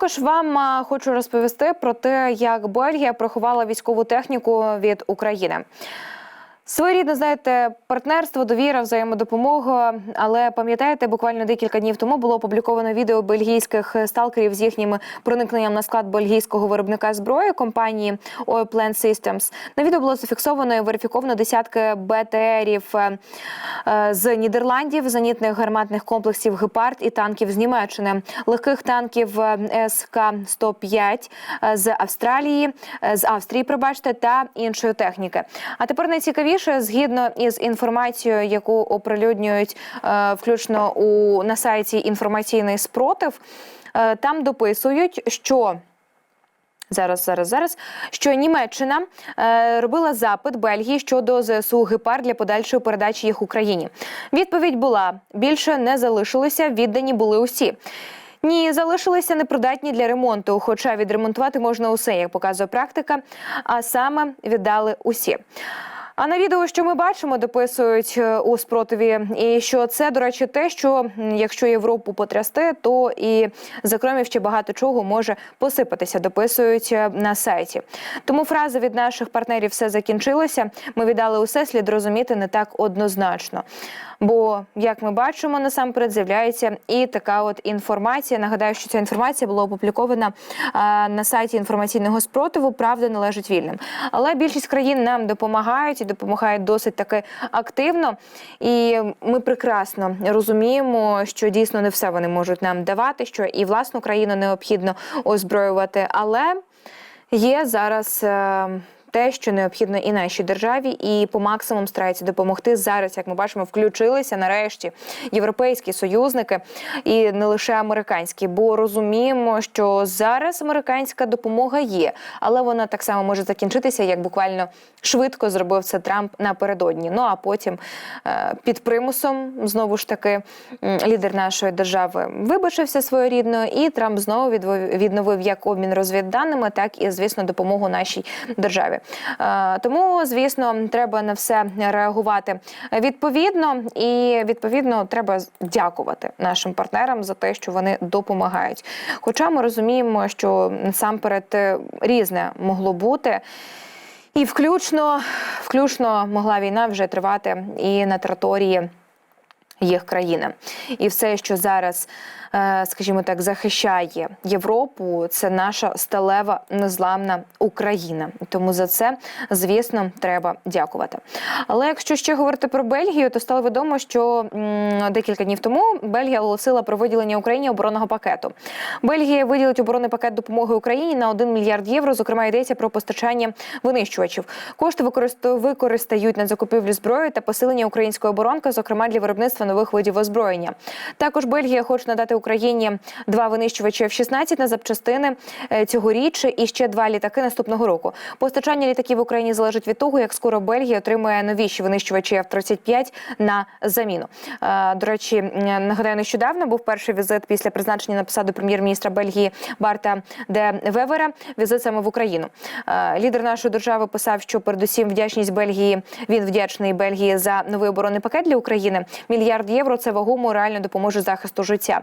Також вам хочу розповісти про те, як Бельгія приховала військову техніку від України. Своєрідне, знаєте, партнерство, довіра, взаємодопомога. Але пам'ятаєте, буквально декілька днів тому було опубліковано відео бельгійських сталкерів з їхнім проникненням на склад бельгійського виробника зброї компанії Oil Plant Systems. На відео було зафіксовано і верифіковано десятки БТРів е, е, з Нідерландів, зенітних гарматних комплексів Гепард і танків з Німеччини, легких танків е, СК 105 е, з Австралії, з Австрії, пробачте, та іншої техніки. А тепер найцікавіше, згідно із інформацією, яку оприлюднюють е, включно у на сайті інформаційний спротив, е, там дописують, що. Зараз, зараз, зараз. Що Німеччина е, робила запит Бельгії щодо ЗСУ Гепард для подальшої передачі їх Україні. Відповідь була: більше не залишилося, віддані були усі. Ні, залишилися непридатні для ремонту, хоча відремонтувати можна усе, як показує практика, а саме віддали усі. А на відео, що ми бачимо, дописують е, у спротиві, і що це, до речі, те, що якщо Європу потрясти, то і за Кремів ще багато чого може посипатися. Дописують е, на сайті. Тому фраза від наших партнерів все закінчилося. Ми віддали усе, слід розуміти не так однозначно. Бо, як ми бачимо, насамперед з'являється і така от інформація. Нагадаю, що ця інформація була опублікована на сайті інформаційного спротиву. Правда належить вільним. Але більшість країн нам допомагають допомагають досить таки активно. І ми прекрасно розуміємо, що дійсно не все вони можуть нам давати, що і власну країну необхідно озброювати. Але є зараз. Те, що необхідно і нашій державі, і по максимуму стараються допомогти зараз. Як ми бачимо, включилися нарешті європейські союзники і не лише американські, бо розуміємо, що зараз американська допомога є, але вона так само може закінчитися, як буквально швидко зробив це Трамп напередодні. Ну а потім е, під примусом знову ж таки лідер нашої держави вибачився своєрідно, і Трамп знову відновив як обмін розвідданими, так і звісно допомогу нашій державі. Е, Тому, звісно, треба на все реагувати відповідно, і відповідно треба дякувати нашим партнерам за те, що вони допомагають. Хоча ми розуміємо, що насамперед е, різне могло бути. І включно, включно могла війна вже тривати і на території їх країни. І все, що зараз, скажімо так, захищає Європу, це наша сталева незламна Україна. Тому за це, звісно, треба дякувати. Але якщо ще говорити про Бельгію, то стало відомо, що декілька днів тому Бельгія оголосила про виділення Україні оборонного пакету. Бельгія виділить оборонний пакет допомоги Україні на 1 мільярд євро. Зокрема, йдеться про постачання винищувачів. Кошти використають на закупівлю зброї та посилення української оборонки, зокрема для виробництва нових видів озброєння. Також Бельгія хоче надати Україні два винищувачі F-16 на запчастини е, цьогоріч і ще два літаки наступного року. Постачання літаків в Україні залежить від того, як скоро Бельгія отримує новіші винищувачі F-35 на заміну. Е, До речі, нагадаю, нещодавно був перший візит після призначення на посаду прем'єр-міністра Бельгії Барта де Вевера. Візит саме в Україну. Е, Лідер нашої держави писав, що передусім вдячність Бельгії. Він вдячний Бельгії за новий оборонний пакет для України. Мільярд євро це вагомо реально допоможе захисту життя.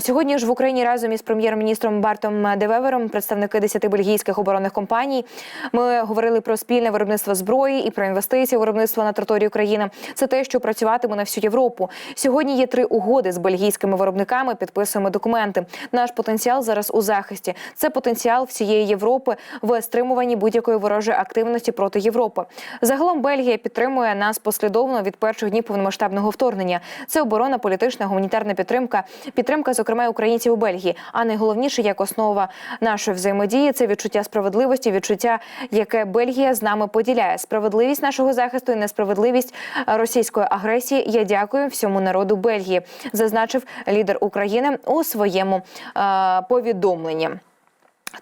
Сьогодні ж в Україні разом із прем'єр-міністром Бартом Девевером, представники 10 бельгійських оборонних компаній. Ми говорили про спільне виробництво зброї і про інвестиції у виробництво на території України. Це те, що працюватиме на всю Європу. Сьогодні є три угоди з бельгійськими виробниками. Підписуємо документи. Наш потенціал зараз у захисті. Це потенціал всієї Європи в стримуванні будь-якої ворожої активності проти Європи. Загалом Бельгія підтримує нас послідовно від перших днів повномасштабного вторгнення. Це оборона, політична, гуманітарна підтримка, підтримка, зокрема українців у Бельгії. А найголовніше як основа нашої взаємодії це відчуття справедливості, відчуття, яке Бельгія з нами поділяє. Справедливість нашого захисту і несправедливість російської агресії. Я дякую всьому народу Бельгії, зазначив лідер України у своєму е, повідомленні.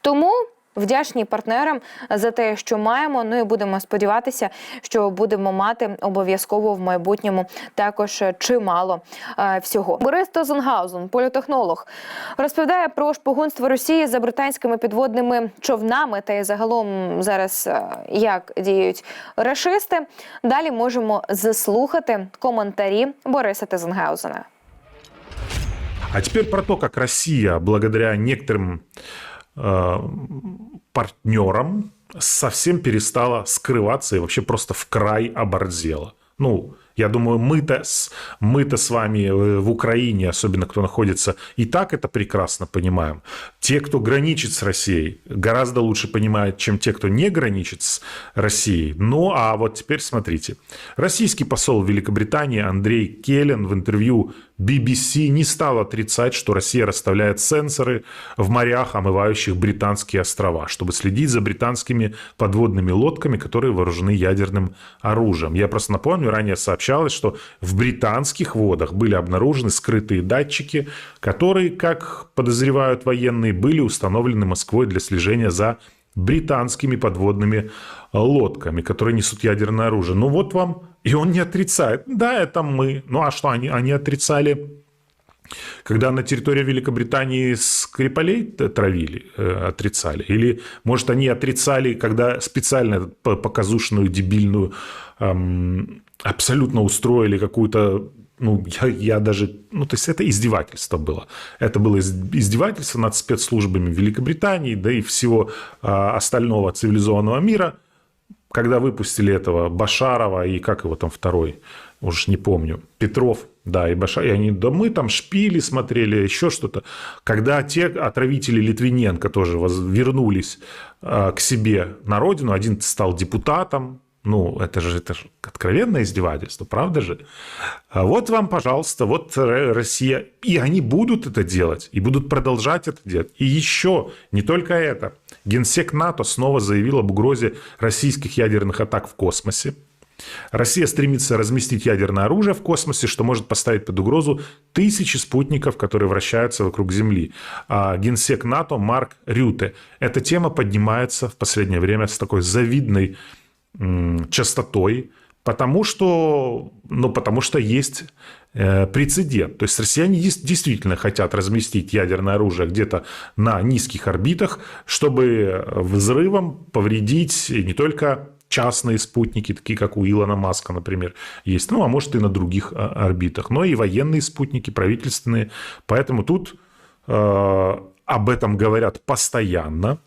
Тому. Вдячні партнерам за те, що маємо. Ну і будемо сподіватися, що будемо мати обов'язково в майбутньому також чимало е, всього. Борис Тозенгаузен, політехнолог, розповідає про шпигунство Росії за британськими підводними човнами та й загалом зараз е, як діють рашисти. Далі можемо заслухати коментарі Бориса Тозенгаузена. А теперь про то, как Россия, благодаря некоторым э, партнерам, совсем перестала скрываться и вообще просто в край оборзела. Ну, я думаю, мы-то, с- мы-то с вами э, в Украине, особенно кто находится, и так это прекрасно понимаем. Те, кто граничит с Россией, гораздо лучше понимают, чем те, кто не граничит с Россией. Ну, а вот теперь смотрите. Российский посол Великобритании Андрей Келлен в интервью BBC не стал отрицать, что Россия расставляет сенсоры в морях, омывающих британские острова, чтобы следить за британскими подводными лодками, которые вооружены ядерным оружием. Я просто напомню, ранее сообщалось, что в британских водах были обнаружены скрытые датчики, которые, как подозревают военные, были установлены Москвой для слежения за британскими подводными лодками, которые несут ядерное оружие. Ну вот вам, и он не отрицает. Да, это мы. Ну а что, они, они отрицали когда на территории Великобритании Скрипалей травили, э, отрицали? Или, может, они отрицали, когда специально по- показушную, дебильную, абсолютно устроили какую-то ну, я, я даже, ну, то есть это издевательство было. Это было из- издевательство над спецслужбами Великобритании, да и всего а, остального цивилизованного мира, когда выпустили этого Башарова и как его там второй, уж не помню, Петров, да, и Башар, и они, да мы там шпили смотрели, еще что-то. Когда те отравители Литвиненко тоже воз- вернулись а, к себе на родину, один стал депутатом, ну, это же, это же откровенное издевательство, правда же? А Вот вам, пожалуйста, вот Россия. И они будут это делать, и будут продолжать это делать. И еще, не только это. Генсек НАТО снова заявил об угрозе российских ядерных атак в космосе. Россия стремится разместить ядерное оружие в космосе, что может поставить под угрозу тысячи спутников, которые вращаются вокруг Земли. А генсек НАТО Марк Рюте. Эта тема поднимается в последнее время с такой завидной частотой, потому что, ну, потому что есть э, прецедент. То есть россияне действительно хотят разместить ядерное оружие где-то на низких орбитах, чтобы взрывом повредить не только частные спутники, такие как у Илона Маска, например, есть, ну, а может и на других а, орбитах, но и военные спутники, правительственные. Поэтому тут э, об этом говорят постоянно.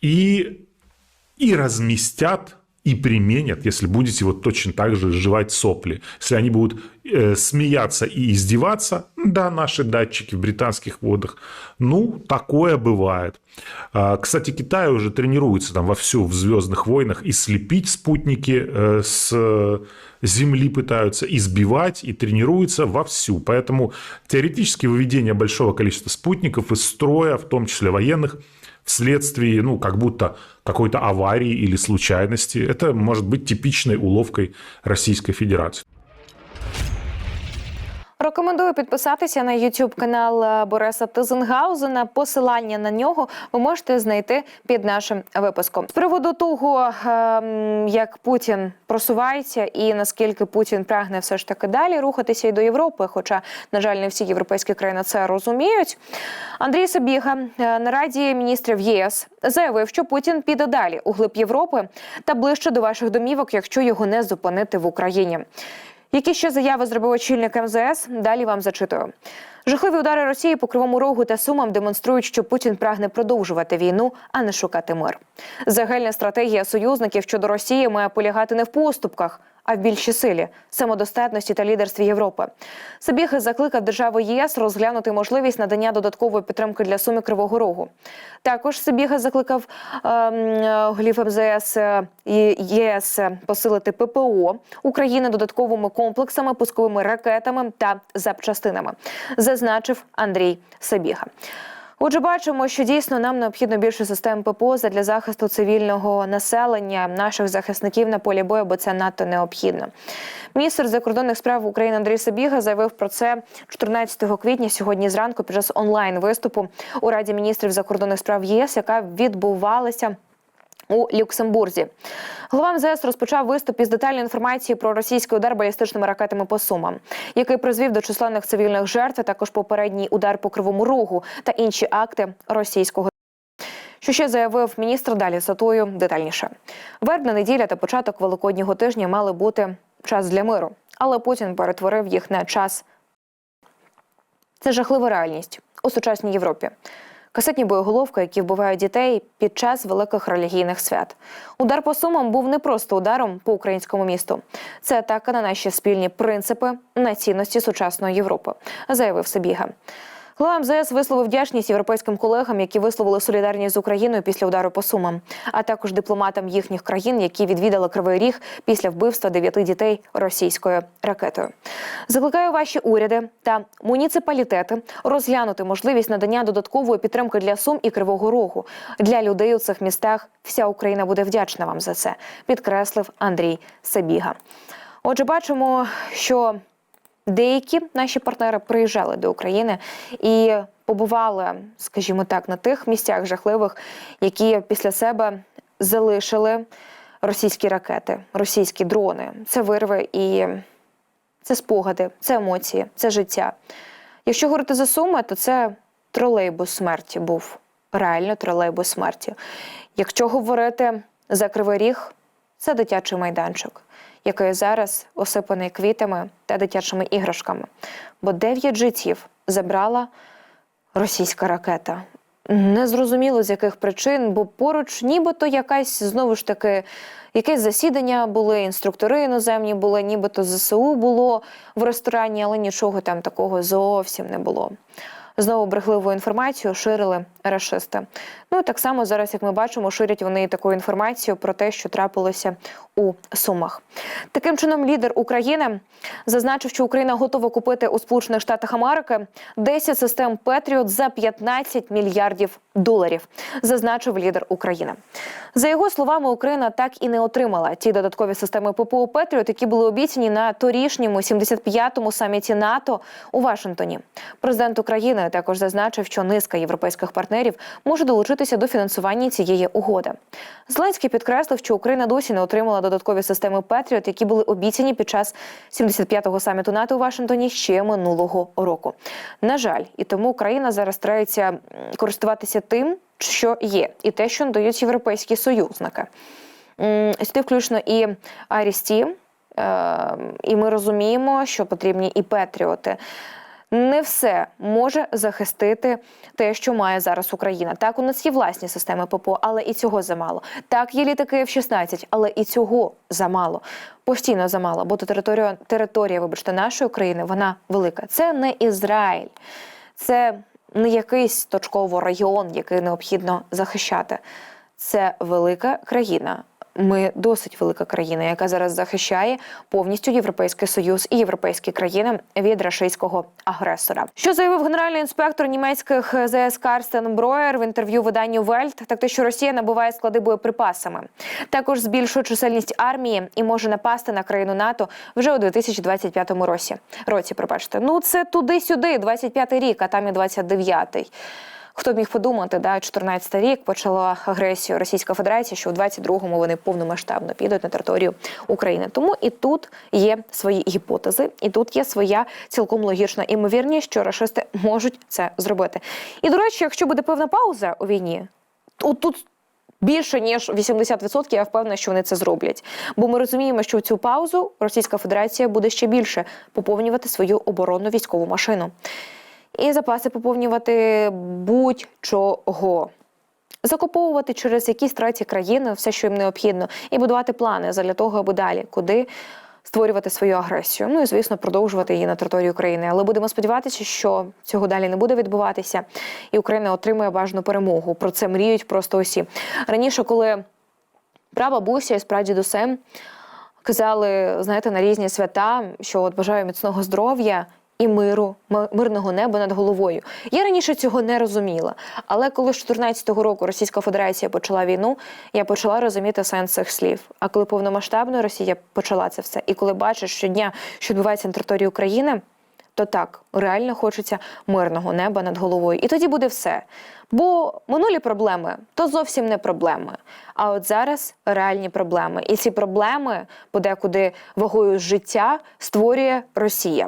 И и разместят и применят, если будете вот точно так же жевать сопли. Если они будут э, смеяться и издеваться, да, наши датчики в британских водах, ну, такое бывает. А, Кстати, Китай уже тренируется там вовсю в «Звездных войнах» и слепить спутники э, с Земли пытаются избивать и тренируются вовсю. Поэтому теоретически выведение большого количества спутников из строя, в том числе военных, вследствие, ну, как будто какой-то аварии или случайности. Это может быть типичной уловкой Российской Федерации. Рекомендую підписатися на YouTube канал е, Бориса Тизенгаузена. Посилання на нього ви можете знайти під нашим випуском. З приводу того, ем, як Путін просувається і наскільки Путін прагне все ж таки далі рухатися і до Європи, хоча, на жаль, не всі європейські країни це розуміють. Андрій Сабіга е, на раді міністрів ЄС заявив, що Путін піде далі у глиб Європи та ближче до ваших домівок, якщо його не зупинити в Україні. Які ще заяви зробив очільник МЗС? Далі вам зачитую. Жахливі удари Росії по кривому рогу та сумам демонструють, що Путін прагне продовжувати війну, а не шукати мир. Загальна стратегія союзників щодо Росії має полягати не в поступках, а в більшій силі, самодостатності та лідерстві Європи. Сабіг закликав держави ЄС розглянути можливість надання додаткової підтримки для суми Кривого Рогу. Також Сабіга закликав е, голів МЗС е, і ЄС посилити ППО України додатковими комплексами, пусковими ракетами та запчастинами, зазначив Андрій Сабіга. Отже, бачимо, що дійсно нам необхідно більше систем ППО для захисту цивільного населення, наших захисників на полі бою, бо це надто необхідно. Міністр закордонних справ України Андрій Сабіга заявив про це 14 квітня сьогодні зранку під час онлайн виступу у Раді міністрів закордонних справ ЄС, яка відбувалася у Люксембурзі. Голова МЗС розпочав виступ із детальної інформації про російський удар балістичними ракетами по сумам, який призвів до численних цивільних жертв, а також попередній удар по кривому рогу та інші акти російського. Що ще заявив міністр? Далі цитую детальніше. Вербна неділя та початок великоднього тижня мали бути час для миру, але Путін перетворив їх на час Це жахлива реальність у сучасній Європі. Касетні боєголовки, які вбивають дітей під час великих релігійних свят. Удар по сумам був не просто ударом по українському місту. Це атака на наші спільні принципи на цінності сучасної Європи, заявив Сабіга. Глава МЗС висловив вдячність європейським колегам, які висловили солідарність з Україною після удару по сумам, а також дипломатам їхніх країн, які відвідали Кривий Ріг після вбивства дев'яти дітей російською ракетою. Закликаю ваші уряди та муніципалітети розглянути можливість надання додаткової підтримки для Сум і Кривого Рогу для людей у цих містах. Вся Україна буде вдячна вам за це, підкреслив Андрій Сабіга. Отже, бачимо, що Деякі наші партнери приїжджали до України і побували, скажімо так, на тих місцях жахливих, які після себе залишили російські ракети, російські дрони. Це вирви і це спогади, це емоції, це життя. Якщо говорити за суми, то це тролейбус смерті був реально тролейбус смерті. Якщо говорити за кривий ріг, це дитячий майданчик, який зараз осипаний квітами та дитячими іграшками. Бо дев'ять життів забрала російська ракета. Незрозуміло з яких причин, бо поруч нібито якась знову ж таки якесь засідання були, інструктори іноземні були, нібито ЗСУ було в ресторані, але нічого там такого зовсім не було. Знову брехливу інформацію ширили рашисти. Ну так само зараз, як ми бачимо, ширять вони таку інформацію про те, що трапилося у Сумах. Таким чином, лідер України зазначив, що Україна готова купити у Сполучених Штатах Америки 10 систем Петріот за 15 мільярдів доларів. Зазначив лідер України. За його словами, Україна так і не отримала ті додаткові системи ППО Петріот, які були обіцяні на торішньому 75-му саміті НАТО у Вашингтоні. Президент України також зазначив, що низка європейських партнерів може долучитися до фінансування цієї угоди. Зеленський підкреслив, що Україна досі не отримала додаткові системи Петріот, які були обіцяні під час 75-го саміту НАТО у Вашингтоні ще минулого року. На жаль, і тому Україна зараз старається користуватися тим, що є, і те, що надають європейські союзники. Сюди включно і Арісті, е, і ми розуміємо, що потрібні і Петріоти. Не все може захистити те, що має зараз Україна. Так, у нас є власні системи ППО, але і цього замало. Так, є літаки F-16, але і цього замало. Постійно замало, бо то територія, територія, вибачте, нашої країни вона велика. Це не Ізраїль, це не якийсь точково район, який необхідно захищати. Це велика країна. Ми досить велика країна, яка зараз захищає повністю Європейський Союз і європейські країни від рашистського агресора. Що заявив генеральний інспектор німецьких ЗС Карстен Броєр в інтерв'ю виданню Вельт, так те, що Росія набуває склади боєприпасами, також збільшує чисельність армії і може напасти на країну НАТО вже у 2025 році. Році, пробачте, ну це туди-сюди, 25-й рік, а там і 29-й. Хто б міг подумати, да, 14 рік почала агресію Російська Федерація, що у 22-му вони повномасштабно підуть на територію України. Тому і тут є свої гіпотези, і тут є своя цілком логічна імовірність, що рашисти можуть це зробити. І до речі, якщо буде певна пауза у війні, то тут. Більше ніж 80% я впевнена, що вони це зроблять. Бо ми розуміємо, що в цю паузу Російська Федерація буде ще більше поповнювати свою оборонну військову машину і запаси поповнювати будь-чого. Закуповувати через якісь треті країни все, що їм необхідно, і будувати плани для того, аби далі куди створювати свою агресію. Ну і звісно, продовжувати її на території України. Але будемо сподіватися, що цього далі не буде відбуватися, і Україна отримує бажану перемогу. Про це мріють просто усі. Раніше, коли прабабуся і справді досем казали, знаєте, на різні свята, що от бажаю міцного здоров'я. І миру, мирного неба над головою. Я раніше цього не розуміла. Але коли з 14-го року Російська Федерація почала війну, я почала розуміти сенс цих слів. А коли повномасштабно Росія почала це все, і коли бачиш щодня, що відбувається на території України, то так реально хочеться мирного неба над головою. І тоді буде все. Бо минулі проблеми то зовсім не проблеми. А от зараз реальні проблеми. І ці проблеми, подекуди вагою життя, створює Росія.